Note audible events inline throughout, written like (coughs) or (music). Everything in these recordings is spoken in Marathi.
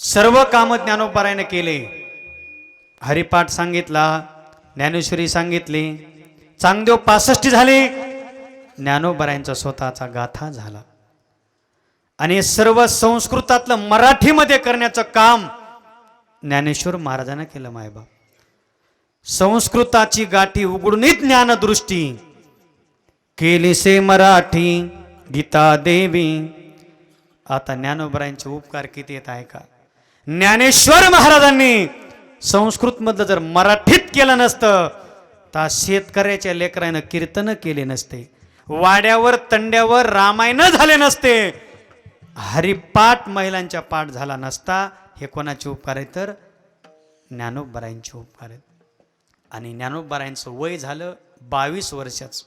सर्व काम ज्ञानोबारायने केले. हरिपाठ सांगितला ज्ञानेश्वरी सांगितली चांगदेव पासष्टी झाले. ज्ञानोबरायांचा स्वतःचा गाथा झाला. आणि सर्व संस्कृतातलं मराठीमध्ये करण्याचं काम ज्ञानेश्वर महाराजांना केलं मायबाप. संस्कृताची गाठी उघडूनही ज्ञानदृष्टी केलीसे मराठी गीता देवी. आता ज्ञानोबरायांचे उपकार किती येत आहे का ज्ञानेश्वर महाराजांनी संस्कृतमधलं जर मराठीत केलं नसतं तर शेतकऱ्याच्या लेकरानं कीर्तन केले नसते. वाड्यावर तंड्यावर रामायण झाले नसते. हरिपाठ महिलांच्या पाठ झाला नसता. हे कोणाचे उपकार आहे तर? ज्ञानोबरायांचे उपकार आहेत. आणि ज्ञानोबरायांचं वय झालं बावीस वर्षाचं.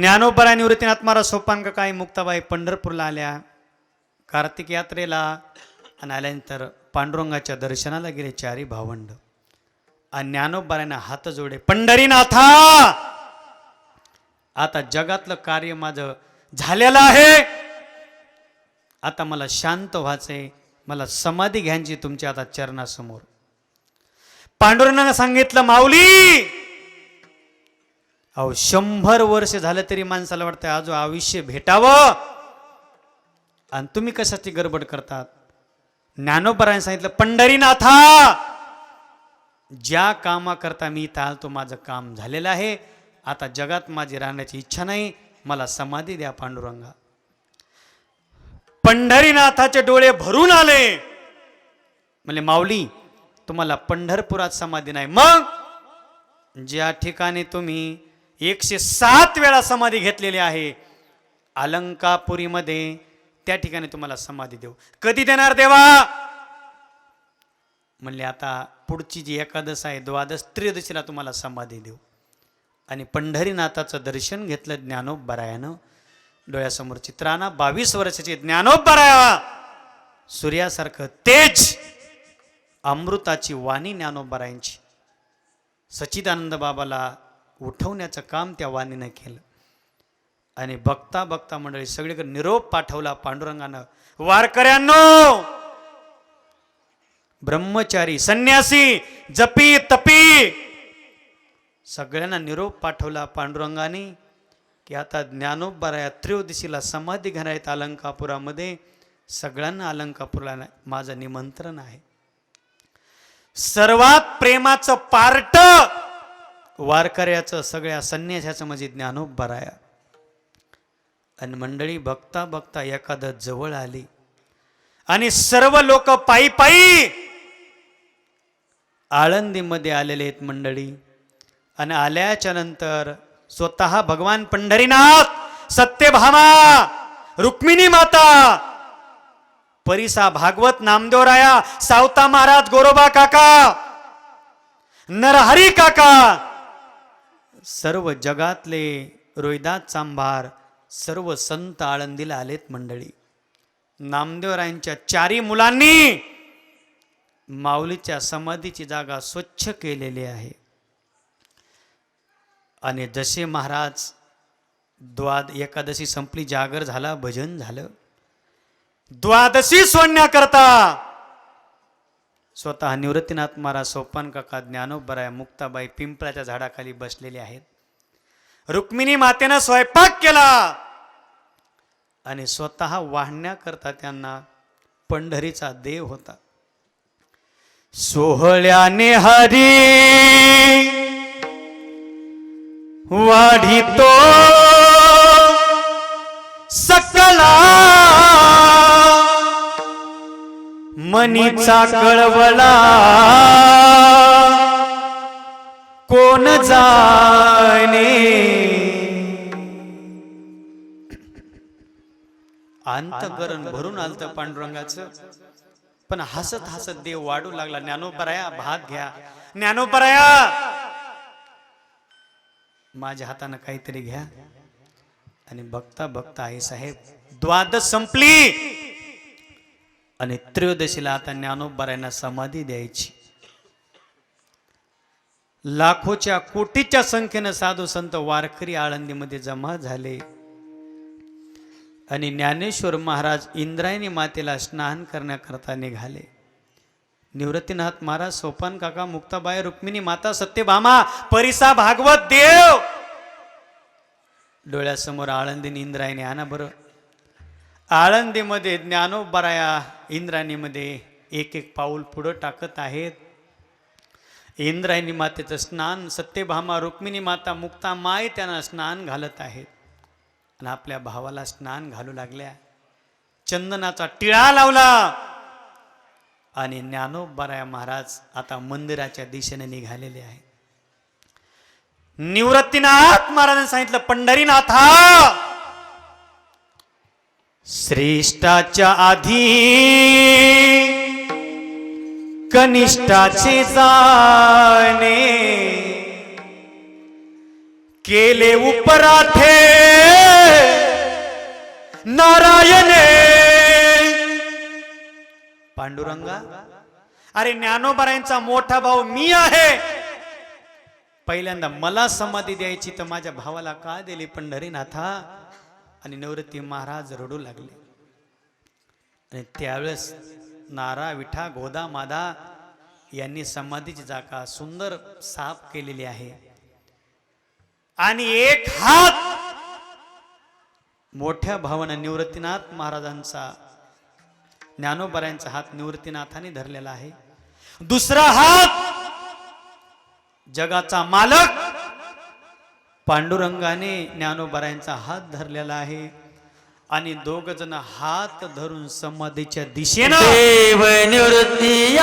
ज्ञानोबराय निवृत्तीनाथ महाराज सोपांक काय मुक्ताबाई पंढरपूरला आल्या. कार्तिक यात्रेला आणि आल्यानंतर पांडुरंगाच्या दर्शनाला गेले चारी भावंड. आणि ज्ञानोबरांना हात जोडे पंढरीनाथा आता जगातलं कार्य माझं झालेलं आहे. आता मला शांत व्हायचंय मला समाधी घ्यायची तुमच्या आता चरणासमोर. पांडुरंगानं सांगितलं माऊली अहो शंभर वर्ष झालं तरी माणसाला वाटतं आजो आयुष्य भेटावं. आणि तुम्ही कशाची गडबड करतात? ज्ञानोबराने सांगितलं पंढरीनाथा ज्या कामाकरता मी इथं आलतो माझं काम झालेलं आहे. आता जगात माझी राहण्याची इच्छा नाही. मला समाधी द्या पांडुरंगा. पंढरीनाथाचे डोळे भरून आले. म्हणजे माऊली तुम्हाला पंढरपुरात समाधी नाही. मग ज्या ठिकाणी तुम्ही एकशे सात वेळा समाधी घेतलेली आहे अलंकापुरीमध्ये त्या ठिकाणी तुम्हाला समाधी देऊ. कधी देणार देवा? म्हणले आता पुढची जी एकादश आहे द्वादश त्रियोदशीला तुम्हाला समाधी देऊ. आणि पंढरीनाथाचं दर्शन घेतलं ज्ञानोबरायानं डोळ्यासमोर चित्राना बावीस वर्षाचे ज्ञानोबराया सूर्यासारखं तेज अमृताची वाणी ज्ञानोबरायांची सच्चिदानंद बाबाला उठवण्याचं काम त्या वाणीनं केलं. आणि बघता बघता मंडळी सगळीकडे निरोप पाठवला पांडुरंगानं. वारकऱ्यांनो! ब्रह्मचारी संन्यासी जपी तपी! सगळ्यांना निरोप पाठवला पांडुरंगाने की आता ज्ञानोबराया त्रयोदशीला समाधी घरायत अलंकापुरामध्ये सगळ्यांना अलंकापुराला माझं निमंत्रण आहे. सर्वात प्रेमाचं पार्ट वारकऱ्याचं सगळ्या संन्यासाचं म्हणजे ज्ञानोबाराया आणि मंडळी बघता बघता एखादं जवळ आली. आणि सर्व लोक पायी पायी आळंदीमध्ये आलेले आहेत मंडळी. आणि आल्याच्यानंतर स्वतः भगवान पंढरीनाथ सत्यभामा रुक्मिणी माता परिसा भागवत नामदेवराया सावता महाराज गोरोबा काका नरहरी काका सर्व जगातले रोहिदास चांभार सर्व संत आळंदीला आलेत मंडळी. नामदेवरायांच्या चारी मुलांनी माऊलीच्या समाधीची जागा स्वच्छ केलेली आहे. आणि जसे महाराज द्वाद एकादशी संपली जागर झाला भजन झालं. द्वादशी सोडण्याकरता स्वतः निवृत्तीनाथ महाराज सोपान काका ज्ञानोबराय मुक्ताबाई पिंपळाच्या झाडाखाली बसलेले आहेत. रुक्मिणी मातेनं स्वयंपाक केला. आणि स्वतः वाहण्याकरता त्यांना पंढरीचा देव होता. सोहळ्याने हरी वाढितो सकला मनीचा कळवळा कोण जाणे? अंतकरण भरून आलत पांडुरंगाचं. पण हसत हसत देव वाढू लागला. ज्ञानोपराया भात घ्या. ज्ञानोपराया माझ्या हातानं काहीतरी घ्या. आणि बघता बघता आई साहेब द्वादश संपली. आणि त्रयोदशीला आता ज्ञानोबरायांना समाधी द्यायची. लाखोच्या कोटीच्या संख्येनं साधू संत वारकरी आळंदीमध्ये जमा झाले. आणि ज्ञानेश्वर महाराज इंद्रायणी मातेला स्नान करण्याकरता निघाले. निवृत्तीनाथ महाराज सोपान काका मुक्ताबाई रुक्मिणी माता सत्यभामा परिसा भागवत देव! डोळ्यासमोर आळंदीने इंद्रायणी आणा बरं. आळंदीमध्ये ज्ञानोबराया इंद्रायणीमध्ये एक एक पाऊल पुढं टाकत आहेत. इंद्रायणी मातेचं स्नान सत्यभामा रुक्मिणी माता मुक्ता माय त्यांना स्नान घालत आहेत. आणि आपल्या भावाला स्नान घालू लागल्या. चंदनाचा टिळा लावला. आणि ज्ञानोबराया महाराज आता मंदिराच्या दिशेने निघालेले आहे निवृत्तीनाथ महाराजांनी सांगितलं पंढरीनाथा श्रेष्ठाच्या आधी कनिष्ठाचे जाणे. केले उपराथे नारायणे. पांडुरंगा अरे ज्ञानोबरायांचा मोठा भाऊ मी आहे. पहिल्यांदा मला समाधी द्यायची तर माझ्या भावाला का दिली पंढरीनाथा? आणि निवृत्ती महाराज रडू लागले. आणि त्यावेळेस नारा विठा गोदा मादा यांनी समाधीची जागा सुंदर साफ केलेली आहे. आणि एक हात मोठ्या भावानं निवृत्तीनाथ महाराजांचा ज्ञानोबऱ्यांचा हात निवृत्तीनाथाने धरलेला आहे. दुसरा हात जगाचा मालक पांडुरंगाने ज्ञानोबऱ्यांचा हात धरलेला आहे. आणि दोघ जण हात धरून समाधीच्या दिशेनं देव निवृत्ती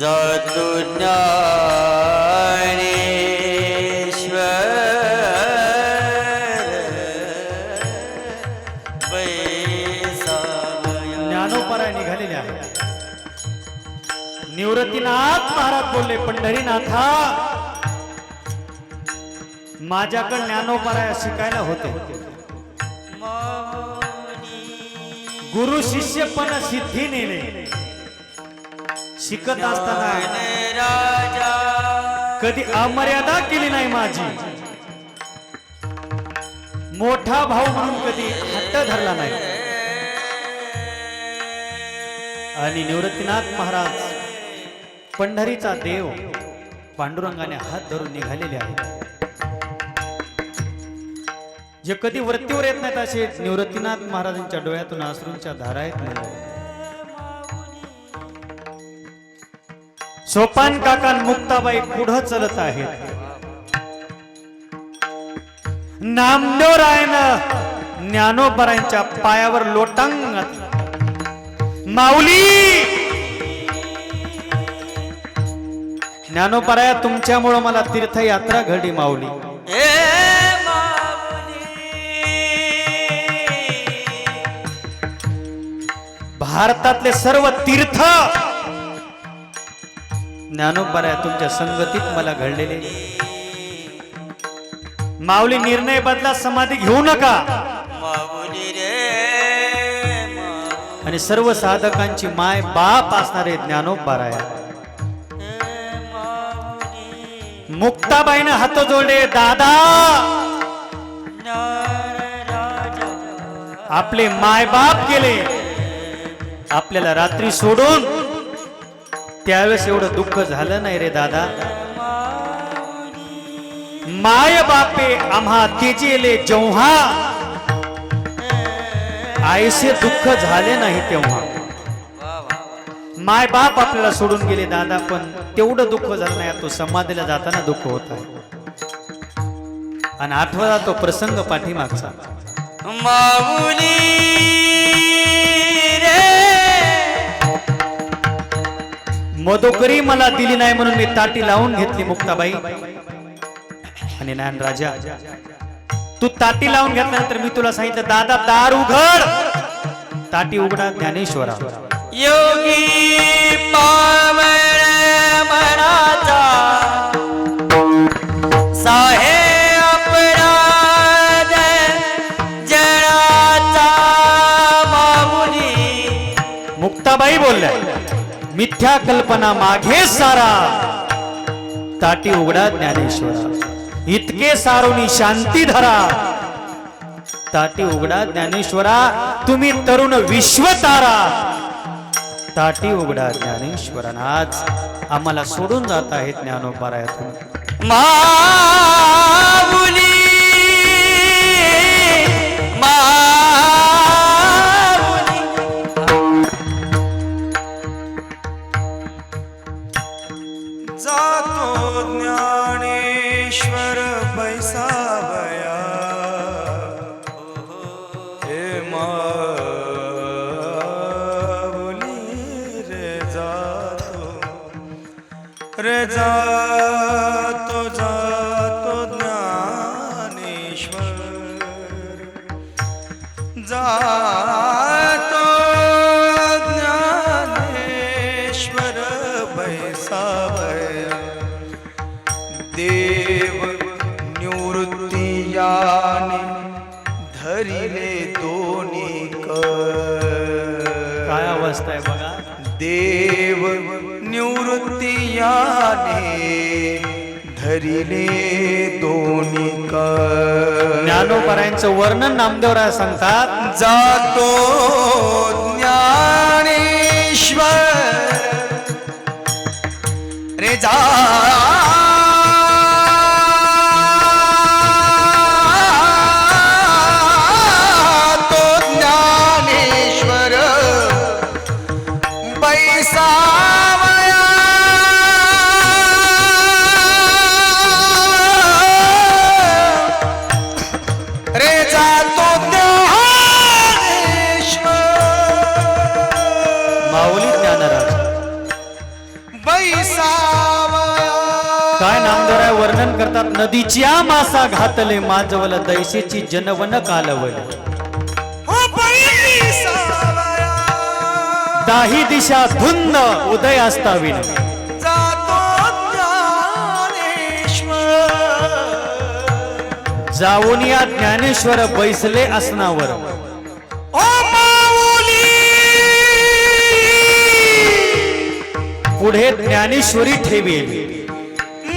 যত মাউনি महाराज बोलले पंढरीनाथा माझ्याकडे ज्ञानोबराय शिकायला होते. गुरु शिष्य पण सिद्धी नेले शिकत असताना कधी अमर्यादा केली नाही माझी. मोठा भाऊ म्हणून कधी हट्ट धरला नाही. आणि निवृत्तीनाथ महाराज पंढरीचा देव पांडुरंगाने हात धरून निघालेले आहे जे कधी वृत्तीवर येत नाहीत असे निवृत्तीनाथ महाराजांच्या डोळ्यातून आसरूंच्या धारा आहेत सोपान काका मुक्ताबाई पुढं चलत आहेत. नामदेवरायनं ज्ञानोबरायांच्या पायावर लोटांग माऊली! ज्ञानोपराया तुमच्यामुळं मला तीर्थयात्रा हे माऊली. भारतातले सर्व तीर्थ ज्ञानोपराया तुमच्या संगतीत मला घडलेले. माऊली निर्णय बदला समाधी घेऊ नका. आणि सर्व साधकांची माय बाप असणारे ज्ञानोपराया मुक्ताबाईनं हात जोडले दादा! आपले मायबाप गेले. आपल्याला रात्री सोडून त्यावेळेस एवढं दुःख झालं नाही रे दादा. माय बापे आम्हा तेजेले जेव्हा आईसे दुःख झाले नाही तेव्हा. माय बाप आपल्याला सोडून गेले दादा पण तेवढं दुःख झालं नाही. तो समाधीला जाताना दुःख होत आहे. आणि आठवला तो प्रसंग पाठीमागचा. माऊली रे. मदोकरी मला दिली नाही म्हणून मी ताटी लावून घेतली मुक्ताबाई. आणि ज्ञान राजा तू ताटी लावून घेतल्यानंतर मी तुला सांगितलं दादा दार उघड. ताटी उघडा ज्ञानेश्वरा. योगी पावन मुक्ताबाई बोलल्या मिथ्या कल्पना मागे सारा ताटी उघडा ज्ञानेश्वर इतके सारोनी शांती धरा. ताटी उघडा ज्ञानेश्वरा तुम्ही तरुण विश्वतारा ताटी उघडा ज्ञानेश्वरा आज आम्हाला सोडून जात आहेत ज्ञानोपारायातून. मा देव निवृत्तियाने धरिले दोन्ही ज्ञानोपरायांचं वर्णन नामदेवराय सांगतात. जातो ज्ञानेश्वर. रे जा करतात नदीच्या मासा घातले माजवल दैसेची जनवन कालवले. दाही दिशा धुंद उदय असताविन जाऊन या ज्ञानेश्वर बैसले असनावर. पुढे ज्ञानेश्वरी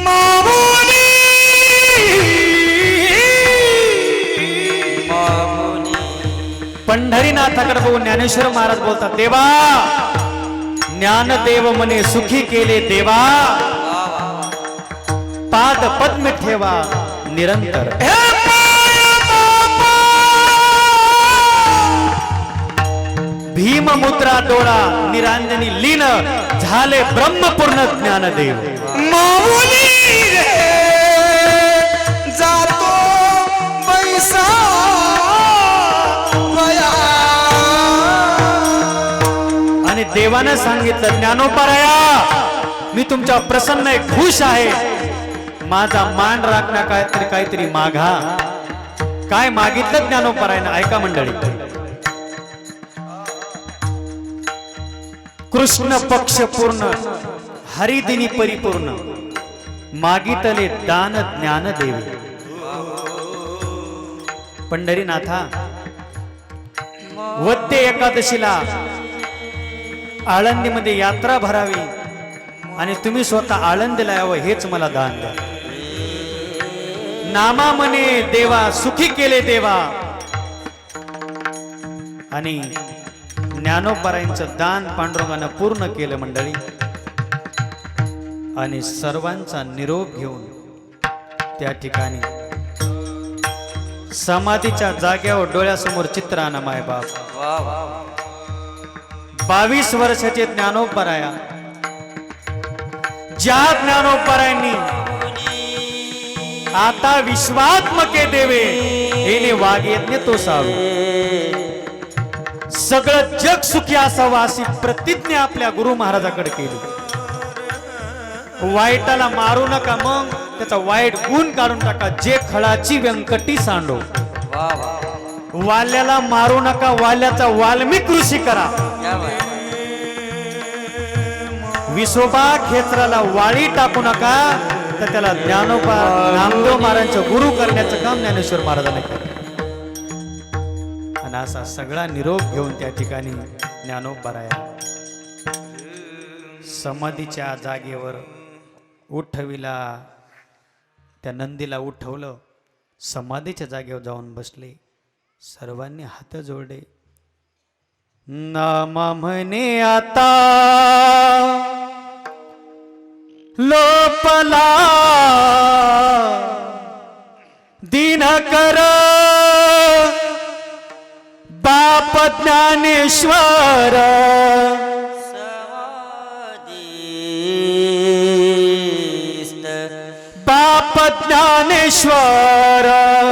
माऊली पंढरीनाथाकडे बघून ज्ञानेश्वर महाराज बोलतात देवा ज्ञानदेव मने सुखी केले देवा. पाद पद्म ठेवा निरंतर. हे भीम मुद्रा डोळा निरांजनी लीन झाले ब्रह्मपूर्ण ज्ञानदेव. माऊली रे जातो बैसा देवानं सांगितलं ज्ञानोपराया मी तुमच्या प्रसन्न आहे खुश आहे. माझा मान राखण्या काहीतरी काहीतरी मागा. काय मागितलं ज्ञानोपरायनं ऐका मंडळी. कृष्ण पक्ष पूर्ण हरिदिनी परिपूर्ण. मागितले दान ज्ञान देवी. पंढरीनाथा वद्य एकादशीला आळंदीमध्ये यात्रा भरावी. आणि तुम्ही स्वतः आळंदीला यावं हेच मला दान द्या. नामा म्हणे देवा सुखी केले देवा. आणि ज्ञानोबरायांचं दान पांडुरंगानं पूर्ण केलं मंडळी. आणि सर्वांचा निरोप घेऊन त्या ठिकाणी समाधीच्या जाग्यावर डोळ्यासमोर चित्र आणा माय बाप. वा वा. बावीस वर्षाचे ज्ञानोपराया. ज्या ज्ञानोपरायांनी आता विश्वात्मके देवे येणे वागेतने तो सावे. सगळं जग सुखी असावं अशी प्रतिज्ञा आपल्या गुरु महाराजाकडे केली. वाईटाला मारू नका मग त्याचा वाईट गुण काढून टाका जे खळाची व्यंकटी सांडो. वाल्याला मारू नका वाल्याचा वाल्मिक ऋषी करा. विसोबा खेचराला वाळी टाकू नका तर त्याला ज्ञानोबा नामदेव महाराजांचं गुरु करण्याचं काम ज्ञानेश्वर महाराजांनी केलं. आणि असा सगळा निरोप घेऊन त्या ठिकाणी ज्ञानोबराया समाधीच्या जागेवर उठविला. त्या नंदीला उठवलं. समाधीच्या जागेवर जाऊन बसले. सर्वांनी हात जोडले. नामा म्हणे आता. लोपला. दिनकर. बाप ज्ञानेश्वर. बाप ज्ञानेश्वर.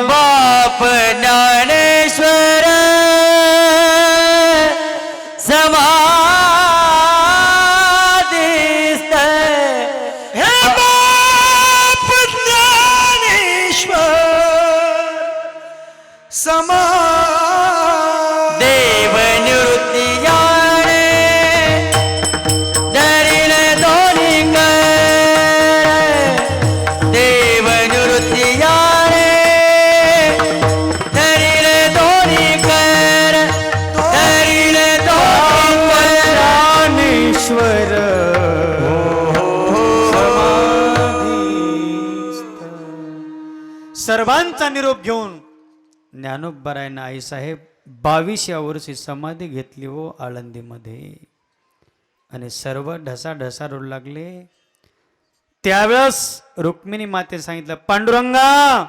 बाप ज्ञानेश्वर सर्वांचा निरोप घेऊन? ज्ञानोबरायनं आईसाहेब बावीस या वर्षी समाधी घेतली हो आळंदीमध्ये. आणि सर्व ढसा ढसा रोड लागले. त्यावेळेस रुक्मिणी माते सांगितलं पांडुरंगा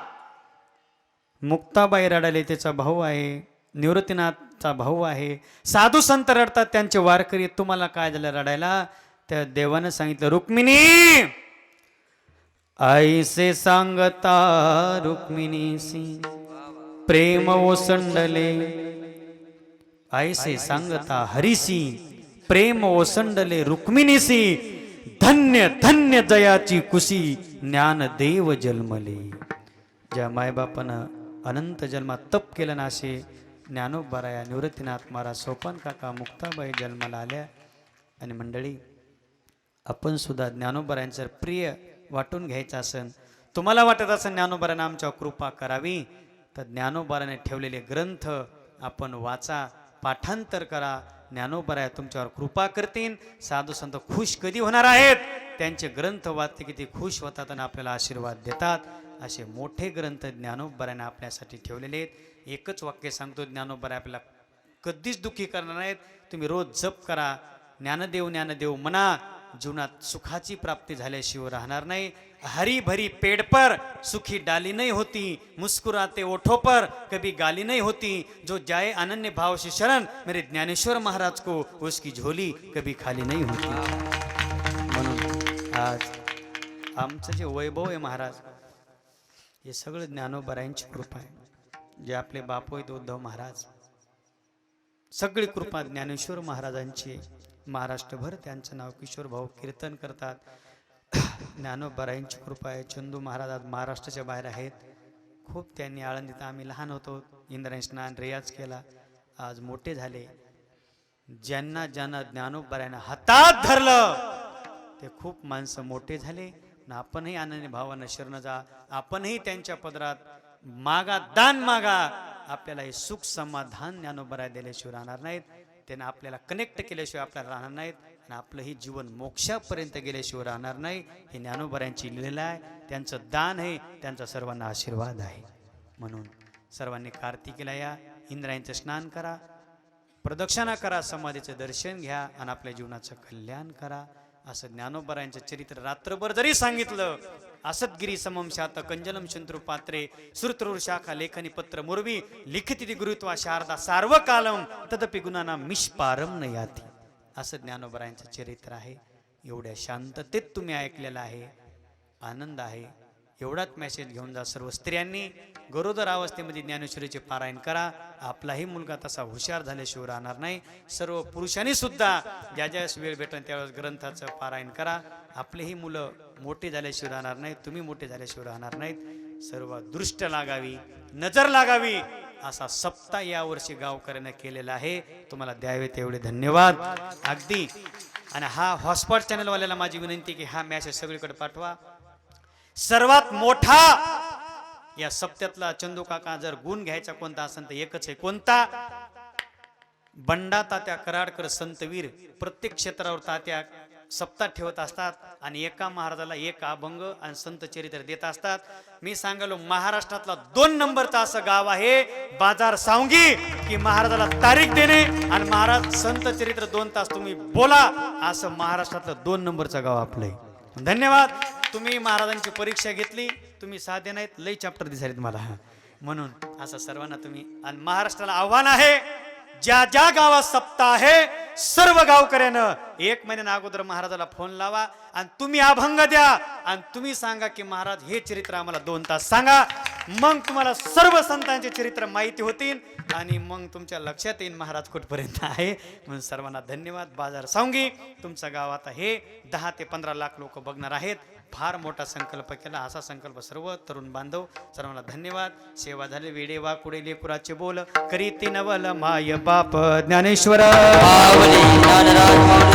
मुक्ताबाई रडाले त्याचा भाऊ आहे निवृत्तीनाथचा भाऊ आहे. साधू संत रडतात त्यांचे वारकरी तुम्हाला काय झालं रडायला? त्या देवानं सांगितलं रुक्मिणी आईसे सांगता रुक्मिणीसी प्रेम ओसंडले. आईसे सांगता हरिसी प्रेम ओसंडले रुक्मिणीसी धन्य धन्य जयाची कुशी ज्ञान देव जन्मले. ज्या मायबापानं अनंत जन्मात तप केलं ना असे ज्ञानोबराया निवृत्तीनाथ महाराज सोपान काका मुक्ताबाई जन्माला आल्या. आणि मंडळी आपण सुद्धा ज्ञानोबरायांचं प्रिय वाटून घ्यायचं असन. तुम्हाला वाटत असेल ज्ञानोबाराने आमच्यावर कृपा करावी? तर ज्ञानोबाराने ठेवलेले ग्रंथ आपण वाचा पाठांतर करा. ज्ञानोबराया तुमच्यावर कृपा करतील. साधू संत खुश कधी होणार आहेत? त्यांचे ग्रंथ वाचते किती खुश होतात आणि आपल्याला आशीर्वाद देतात. असे मोठे ग्रंथ ज्ञानोबराने आपल्यासाठी ठेवलेले आहेत. एकच वाक्य सांगतो ज्ञानोबरा आपल्याला कधीच दुःखी करणार नाहीत. तुम्ही रोज जप करा. ज्ञानदेव ज्ञानदेव म्हणा जीवनात सुखाची प्राप्ती झाल्याशिवाय राहणार नाही. हरी भरी पेड़ पर सुखी डाली नाही होती. मुस्कुराते ओठों पर कभी गाली नहीं होती. जो जाए अनन्य भाव से शरण मेरे ज्ञानेश्वर महाराज को उसकी झोली कभी खाली नहीं होती. म्हणून आज आमचं जे वैभव आहे महाराज हे सगळं ज्ञानोबरायांची कृपा आहे. जे आपले बापू आहेत उद्धव महाराज सगळी कृपा ज्ञानेश्वर महाराजांची. महाराष्ट्रभर त्यांचं नाव किशोर भाऊ कीर्तन करतात. (coughs) ज्ञानोबरायांची कृपा आहे. चंदू महाराज आज महाराष्ट्राच्या बाहेर आहेत. खूप त्यांनी आळंदीत आम्ही लहान होतो. इंद्रायण स्नान रियाज केला. आज मोठे झाले. ज्यांना ज्यांना ज्ञानोबरायांना हातात धरलं ते खूप माणसं मोठे झाले. आणि आपणही आनंदी भावानं शरण जा. आपणही त्यांच्या पदरात मागा दान मागा. आपल्याला हे सुख समाधान ज्ञानोबराय दिल्याशिवाय राहणार नाहीत. त्यांना आपल्याला कनेक्ट केल्याशिवाय आपल्याला राहणार नाहीत. आणि आपलं ही जीवन मोक्षापर्यंत गेल्याशिवाय राहणार नाही. हे ज्ञानोबऱ्यांची लिहिलेलं आहे. त्यांचं दान आहे. त्यांचा सर्वांना आशीर्वाद आहे. म्हणून सर्वांनी कार्तिकीला या इंद्रायणचं स्नान करा. प्रदक्षिणा करा समाधीचं दर्शन घ्या. आणि आपल्या जीवनाचं कल्याण करा. असं ज्ञानोबरायांचं चरित्र रात्रभर जरी सांगितलं असदगिरी समम शात कंजलम शंत्रु पात्रे श्रुतरूर शाखा लेखनी पत्र मुरवी लिखिती गुरुत्वा शारदा सार्वकालम तदपि गुणाना मिष्पारम न याती. असं ज्ञानोबरायांचं चरित्र आहे. एवढ्या शांततेत तुम्ही ऐकलेलं आहे. आनंद आहे. एवढाच मेसेज घेऊन जा. सर्व स्त्रियांनी गरोदर अवस्थेमध्ये ज्ञानेश्वरीचे पारायण करा. आपलाही मुलगा तसा हुशार झाल्याशिवाय राहणार नाही. सर्व पुरुषांनी सुद्धा ज्या ज्यावेळेस वेळ भेटेल त्यावेळेस ग्रंथाचं पारायण करा. आपलेही मुलं मोठे झाल्याशिवाय राहणार नाहीत. तुम्ही मोठे झाल्याशिवाय राहणार नाहीत. सर्व दृष्ट लागावी नजर लागावी असा सप्ताह यावर्षी गावकऱ्यांना केलेला आहे. तुम्हाला द्यावे तेवढे धन्यवाद. अगदी. आणि हा हॉटस्पॉट चॅनलवाल्याला माझी विनंती की हा मॅसेज सगळीकडे पाठवा. सर्वात मोठा या सप्त्यातला चंदू काका जर गुण घ्यायचा कोणता असेल तर एकच आहे. कोणता? बंडा तात्या कराडकर संतवीर प्रत्येक क्षेत्रावर तात्या सप्ताह ठेवत असतात आणि एका महाराजाला एक अभंग आणि संत चरित्र देत असतात. मी सांगालो महाराष्ट्रातला दोन नंबरचा असं गाव आहे बाजार सावंगी की महाराजाला तारीख देणे आणि महाराज संत चरित्र दोन तास तुम्ही बोला असं महाराष्ट्रातलं दोन नंबरचं गाव आपलं धन्यवाद. तुम्ही महाराजांची परीक्षा घेतली तुम्ही साधे नाहीत लई चॅप्टर दिसायत मला. म्हणून असं सर्वांना तुम्ही आणि महाराष्ट्राला आव्हान आहे ज्या ज्या गावात सप्ताह आहे सर्व गावकऱ्यानं एक महिन्यानं अगोदर महाराजाला फोन लावा आणि तुम्ही अभंग द्या आणि तुम्ही सांगा की महाराज हे चरित्र आम्हाला दोन तास सांगा. मग तुम्हाला सर्व संतांचे चरित्र माहिती होतील आणि मग तुमच्या लक्षात येईल महाराज कुठपर्यंत आहे. म्हणून सर्वांना धन्यवाद. बाजार सांगी तुमचं गाव आता हे दहा ते पंधरा लाख लोक बघणार आहेत. फार मोठा संकल्प केला. असा संकल्प सर्व तरुण बांधव सर्वांना धन्यवाद. सेवा झाली वेडे वा कुडे लेकुराचे बोल. करीती नवल माय बाप ज्ञानेश्वर.